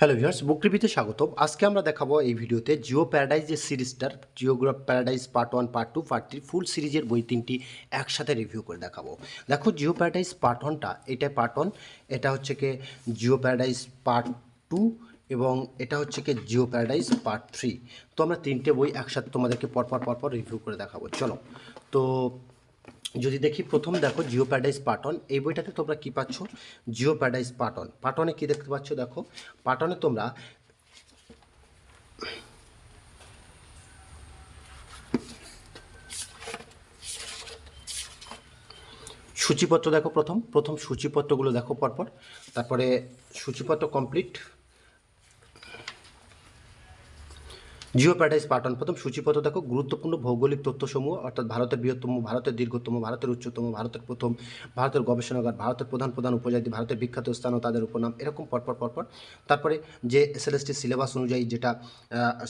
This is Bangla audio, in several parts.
হ্যালো ভিউয়ার্স বুক রিভিউতে স্বাগতম। আজকে আমরা দেখাবো এই ভিডিওতে জিও প্যারাডাইজ যে সিরিজটার geograph paradise part one, part two, part three, full সিরিজের বই তিনটি একসাথে রিভিউ করে দেখাবো। দেখো, জিও প্যারাডাইজ পার্ট ওয়ানটা এটা পার্ট ওয়ান, এটা হচ্ছে কি জিও প্যারাডাইজ পার্ট টু এবং এটা হচ্ছে কি জিও প্যারাডাইজ পার্ট থ্রি। তো আমরা তিনটে বই একসাথে তোমাদেরকে পরপর পরপর রিভিউ করে দেখাবো। চলো, তো যদি দেখি প্রথম দেখো জিও প্যারাডাইস পাটন এই বইটাতে তোমরা কি পাচ্ছ? জিও প্যারাডাইস পাটন পাটনে কি দেখতে পাচ্ছ দেখো? পাটনে তোমরা সূচিপত্র দেখো প্রথম। প্রথম সূচিপত্রগুলো দেখো পরপর। তারপরে সূচিপত্র কমপ্লিট। জিও প্যারাডাইস পাটন প্রথম সূচিপত্র দেখো, গুরুত্বপূর্ণ ভৌগোলিক তথ্যসমূহ, অর্থাৎ ভারতের বৃহত্তম, ভারতের দীর্ঘতম, ভারতের উচ্চতম, ভারতের প্রথম, ভারতের গবেষণাগার, ভারতের প্রধান প্রধান উপজাতি, ভারতের বিখ্যাত স্থান ও তাদের উপনাম, এরকম পরপর পরপর। তারপরে যে এসএলএসটি সিলেবাস অনুযায়ী যেটা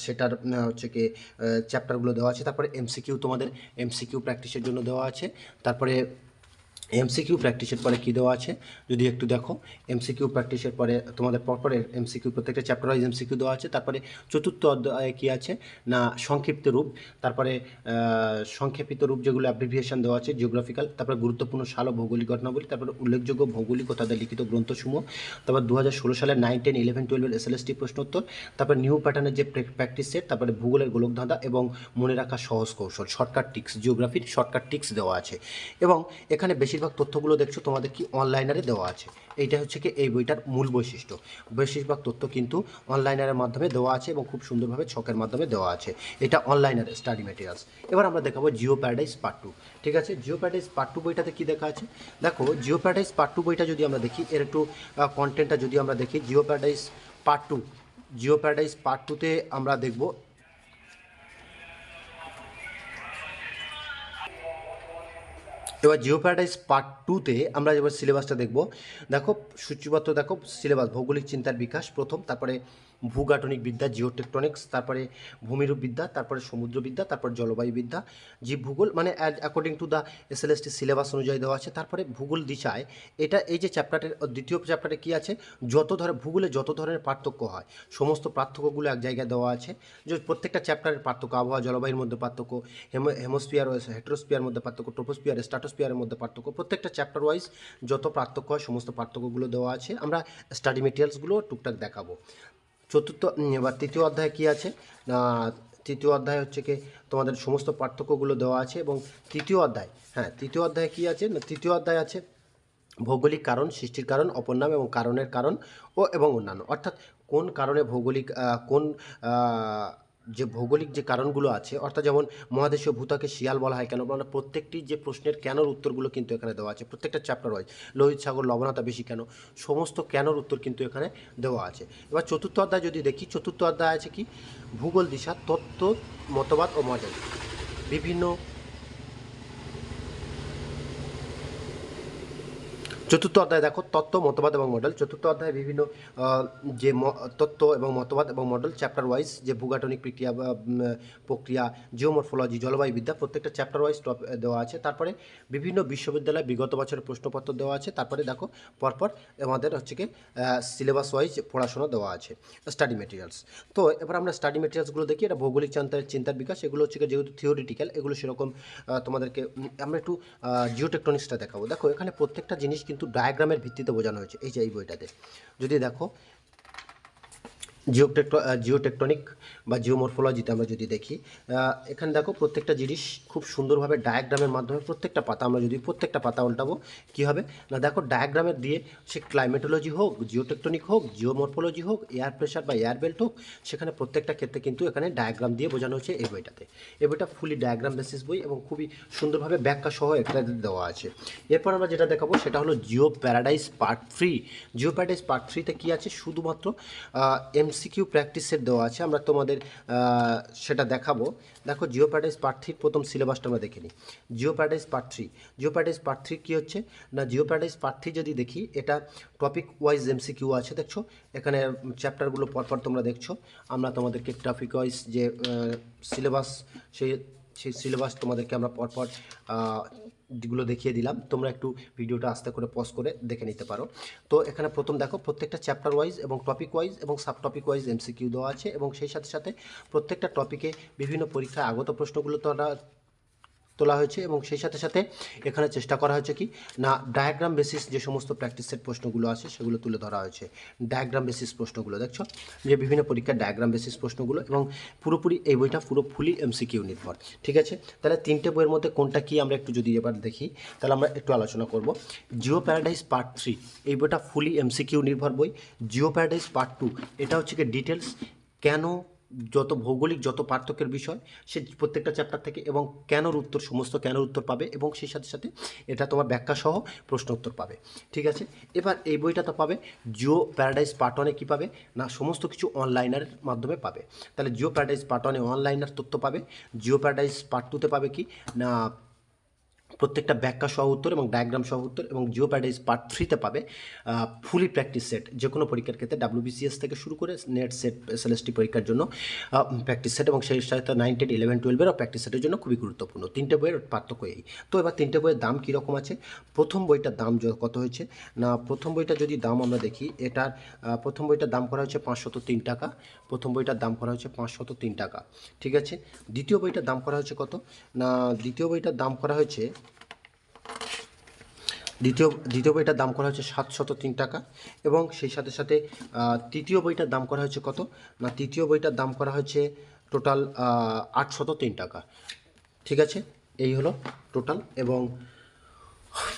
সেটার হচ্ছে কি চ্যাপ্টারগুলো দেওয়া আছে। তারপরে এমসিকিউ তোমাদের এমসিকিউ প্র্যাকটিসের জন্য দেওয়া আছে। তারপরে এমসিকিউ প্র্যাকটিসের পরে কী দেওয়া আছে? যদি একটু দেখো এমসিকিউ প্র্যাকটিসের পরে তোমাদের পরপরে এমসিকিউ প্রত্যেকটা চ্যাপ্টার ওয়াইজ এমসিকিউ দেওয়া আছে, তারপরে চতুর্থ অধ্যায়ে কী আছে? না, সংক্ষিপ্ত রূপ, তারপরে সংক্ষেপিত রূপ যেগুলো অ্যাব্রিভিয়েশন দেওয়া আছে জিওগ্রাফিক্যাল তারপরে গুরুত্বপূর্ণ সাল ভৌগোলিক ঘটনাবলী, তারপরে উল্লেখযোগ্য ভৌগোলিক ও তাদের লিখিত গ্রন্থসমূহ, তারপর দু হাজার ষোলো সালের নাইন টেন ইলেভেন টুয়েলভের এসএলএসটি প্রশ্নোত্তর, তারপর নিউ প্যাটার্নের যে প্র্যাকটিস সেট তারপরে ভূগোলের গোলকধাঁধা এবং মনে রাখা সহজ কৌশল শর্টকাট টিক্স জিওগ্রাফির শর্টকাট টিক্স দেওয়া আছে। এবং এখানে বেশিরভাগ তথ্যগুলো দেখছ তোমাদের কি অনলাইনারে দেওয়া আছে। এইটা হচ্ছে কি এই বইটার মূল বৈশিষ্ট্য। বেশিরভাগ তথ্য কিন্তু অনলাইনারের মাধ্যমে দেওয়া আছে এবং খুব সুন্দরভাবে ছকের মাধ্যমে দেওয়া আছে। এটা অনলাইনার স্টাডি মেটেরিয়ালস এবার আমরা দেখাবো জিও প্যারাডাইস পার্ট টু ঠিক আছে? জিও প্যারাডাইস পার্ট টু বইটাতে কী দেখা আছে? দেখো জিও প্যারাডাইস পার্ট টু বইটা যদি আমরা দেখি, এর একটু কন্টেন্টটা যদি আমরা দেখি geo paradise part two geo paradise part টুতে আমরা দেখব এবার জিও প্যারাডাইস পার্ট টুতে আমরা এবার সিলেবাসটা দেখব। দেখো সূচিপত্র দেখো সিলেবাস ভৌগোলিক চিন্তার বিকাশ প্রথম, তারপরে ভূগাঠনিক বিদ্যা জিওটেকটনিক্স তারপরে ভূমিরূপ বিদ্যা, তারপরে সমুদ্রবিদ্যা তারপর জলবায়ু বিদ্যা। জীব ভূগোল মানে add according to the SLST syllabus অনুযায়ী দেওয়া আছে, তারপরে ভূগোল দিশায়, এটা এই যে চ্যাপ্টারের দ্বিতীয় চ্যাপ্টারে কী আছে? যত ধরে, ভূগোলে যত ধরনের পার্থক্য হয়, সমস্ত পার্থক্যগুলো এক জায়গায় দেওয়া আছে। যে প্রত্যেকটা চ্যাপ্টারের পার্থক্য, আবহাওয়া, জলবায়ুর মধ্যে পার্থক্য হেমো হেমোস্পিয়ার হেট্রোস্পিয়ার মধ্যে পার্থক্য ট্রোপোস্পিয়ার স্ট্যাটোস্পিয়ারের মধ্যে পার্থক্য, প্রত্যেকটা চ্যাপ্টার ওয়াইজ যত পার্থক্য হয়, সমস্ত পার্থক্যগুলো দেওয়া আছে। আমরা স্টাডি মেটেরিয়ালসগুলো টুকটাক দেখাবো। চতুর্থ বা তৃতীয় অধ্যায় কি আছে? তৃতীয় অধ্যায় হচ্ছে কি, তোমাদের সমস্ত পার্থক্যগুলো দেওয়া আছে এবং তৃতীয় অধ্যায় হ্যাঁ তৃতীয় অধ্যায় কি আছে? না, তৃতীয় অধ্যায় আছে ভৌগোলিক কারণ, সৃষ্টির কারণ, অপর নাম এবং কারণের কারণ ও এবং অন্যান্য। অর্থাৎ কোন কারণে ভৌগোলিক কোন যে ভৌগোলিক যে কারণগুলো আছে, অর্থাৎ যেমন মহাদেশীয় ভূতাকে শিয়াল বলা হয় কেন মানে প্রত্যেকটি যে প্রশ্নের কেনর উত্তরগুলো কিন্তু এখানে দেওয়া আছে, প্রত্যেকটা চ্যাপ্টার ওয়াইজ লোহিত সাগর লবণতা বেশি কেন, সমস্ত কেনর উত্তর কিন্তু এখানে দেওয়া আছে। এবার চতুর্থ অধ্যায় যদি দেখি, চতুর্থ অধ্যায় আছে কি? ভূগোল দিশা, তত্ত্ব, মতবাদ ও মডেল বিভিন্ন চতুর্থ অধ্যায় দেখো, তত্ত্ব, মতবাদ এবং মডেল চতুর্থ অধ্যায় বিভিন্ন যে তত্ত্ব এবং মতবাদ এবং মডেল চ্যাপ্টার ওয়াইজ যে ভূগাটনিক প্রক্রিয়া প্রক্রিয়া জিওমরফোলজি জলবায়ু বিদ্যা, প্রত্যেকটা চ্যাপ্টার ওয়াইজ টপ দেওয়া আছে। তারপরে বিভিন্ন বিশ্ববিদ্যালয়ে বিগত বছরের প্রশ্নপত্র দেওয়া আছে। তারপরে দেখো, পরপর আমাদের হচ্ছে কি সিলেবাস ওয়াইজ পড়াশোনা দেওয়া আছে স্টাডি মেটেরিয়ালস তো এবার আমরা স্টাডি মেটেরিয়ালসগুলো দেখি, এটা ভৌগোলিক চিন্তার চিন্তার বিকাশ। এগুলো হচ্ছে যেহেতু থিওরিটিক্যাল এগুলো সেরকম তোমাদেরকে আমরা একটু জিওটেকটনিক্সটা দেখাবো। দেখো, এখানে প্রত্যেকটা জিনিস কিন্তু ডায়াগ্রামের ভিত্তিতে বোঝানো হয়েছে। এই যে এই বইটাতে। যদি দেখো জিওটেকটো জিওটেকটনিক বা জিওমরফোলজিতে আমরা যদি দেখি এখানে দেখো প্রত্যেকটা জিনিস খুব সুন্দরভাবে ডায়াগ্রামের মাধ্যমে প্রত্যেকটা পাতা আমরা যদি প্রত্যেকটা পাতা উল্টাবো, কী হবে? না, দেখো ডায়াগ্রামের দিয়ে সে ক্লাইমেটোলজি হোক, জিওটেকটনিক হোক, জিওমরফোলজি হোক, এয়ার প্রেশার বা এয়ার বেল্ট হোক, সেখানে প্রত্যেকটা ক্ষেত্রে কিন্তু এখানে ডায়াগ্রাম দিয়ে বোঝানো হচ্ছে এই বইটাতে। এই বইটা ফুলি ডায়াগ্রাম বেসিস বই এবং খুবই সুন্দরভাবে ব্যাখ্যা সহ একটা দেওয়া আছে। এরপর আমরা যেটা দেখাবো সেটা হলো geo paradise part three. Geo paradise part থ্রিতে কী আছে? শুধুমাত্র এমসিকিউ প্র্যাকটিস সেট দেওয়া আছে, আমরা তোমাদের সেটা দেখাবো। দেখো জিও প্যারাডাইস পার্ট থ্রির প্রথম সিলেবাসটা আমরা দেখে নিই geo paradise part three geo part three কী হচ্ছে? না জিও প্যারাডাইস পার্ট থ্রি যদি দেখি, এটা টপিক ওয়াইজ এমসিকিউ আছে, দেখছ? এখানে চ্যাপ্টারগুলো পরপর তোমরা দেখছ। আমরা তোমাদেরকে টপিক ওয়াইজ যে সিলেবাস সেই সেই সিলেবাস তোমাদেরকে আমরা পরপরগুলো দেখিয়ে দিলাম। তোমরা একটু ভিডিওটা আস্তে করে পজ করে দেখে নিতে পারো। তো এখানে প্রথম দেখো, প্রত্যেকটা চ্যাপ্টার ওয়াইজ এবং টপিক ওয়াইজ এবং সাব টপিক ওয়াইজ এমসিকিউ দেওয়া আছে এবং সেই সাথে সাথে প্রত্যেকটা টপিকে বিভিন্ন পরীক্ষায় আগত প্রশ্নগুলো তোলা তোলা হয়েছে এবং সেই সাথে সাথে এখানে চেষ্টা করা হয়েছে কি, না ডায়াগ্রাম বেসিস যে সমস্ত প্র্যাকটিসের প্রশ্নগুলো আছে সেগুলো তুলে ধরা হয়েছে। ডায়াগ্রাম বেসিস প্রশ্নগুলো, দেখছ? যে বিভিন্ন পরীক্ষার ডায়াগ্রাম বেসিস প্রশ্নগুলো এবং পুরোপুরি এই বইটা পুরো ফুলি এমসিকিউ নির্ভর, ঠিক আছে? তাহলে তিনটে বইয়ের মধ্যে কোনটা কি আমরা একটু যদি এবার দেখি, তাহলে আমরা একটু আলোচনা করব। জিও প্যারাডাইস পার্ট থ্রি এই বইটা ফুলি এমসিকিউ নির্ভর বই। জিও প্যারাডাইস পার্ট টু এটা হচ্ছে কি ডিটেলস কেন যত ভৌগোলিক, যত পার্থক্যের বিষয়, সে প্রত্যেকটা চ্যাপ্টার থেকে এবং কেনর উত্তর, সমস্ত কেনর উত্তর পাবে এবং সেই সাথে সাথে এটা তোমার ব্যাখ্যাসহ প্রশ্ন উত্তর পাবে। ঠিক আছে? এবার এই বইটা তো পাবে। জিও প্যারাডাইজ পার্ট ওয়ানে কী পাবে? না, সমস্ত কিছু অনলাইনের মাধ্যমে পাবে। তাহলে জিও প্যারাডাইজ পার্ট ওয়ানে অনলাইনের তথ্য পাবে। জিও প্যারাডাইজ পার্ট টুতে পাবে কি? না প্রত্যেকটা ব্যাখ্যা সহ উত্তর এবং ডায়াগ্রাম সহ উত্তর এবং জিও প্যারাডাইস পার্ট থ্রিতে পাবে ফুলি প্র্যাকটিস সেট যে কোনো পরীক্ষার ক্ষেত্রে ডাব্লিউবিসিএস থেকে শুরু করে নেট সেট এসএলএসটি পরীক্ষার জন্য প্র্যাকটিস সেট এবং সেই সাথে নাইন টেন ইলেভেন টুয়েলভেরও প্র্যাকটিস সেটের জন্য খুবই গুরুত্বপূর্ণ। তিনটে বইয়ের পার্থক্য এই। তো এবার তিনটে বইয়ের দাম কীরকম আছে? প্রথম বইটার দাম কত হয়েছে? না, প্রথম বইটা যদি দাম আমরা দেখি, এটার প্রথম বইটার দাম করা হয়েছে পাঁচশত তিন টাকা, প্রথম বইটার দাম করা হয়েছে পাঁচশত তিন টাকা, ঠিক আছে? দ্বিতীয় বইটার দাম করা হয়েছে কত? না, দ্বিতীয় বইটার দাম করা হয়েছে দ্বিতীয় দ্বিতীয় বইটার দাম করা হচ্ছে সাতশত তিন টাকা এবং সেই সাথে সাথে তৃতীয় বইটার দাম করা হচ্ছে কত? না, তৃতীয় বইটার দাম করা হয়েছে টোটাল আটশত তিন টাকা। ঠিক আছে? এই হলো টোটাল এবং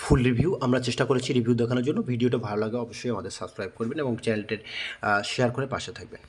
ফুল রিভিউ। আমরা চেষ্টা করেছি রিভিউ দেখানোর জন্য। ভিডিওটা ভালো লাগে অবশ্যই আমাদের সাবস্ক্রাইব করবেন এবং চ্যানেলটির শেয়ার করে পাশে থাকবেন।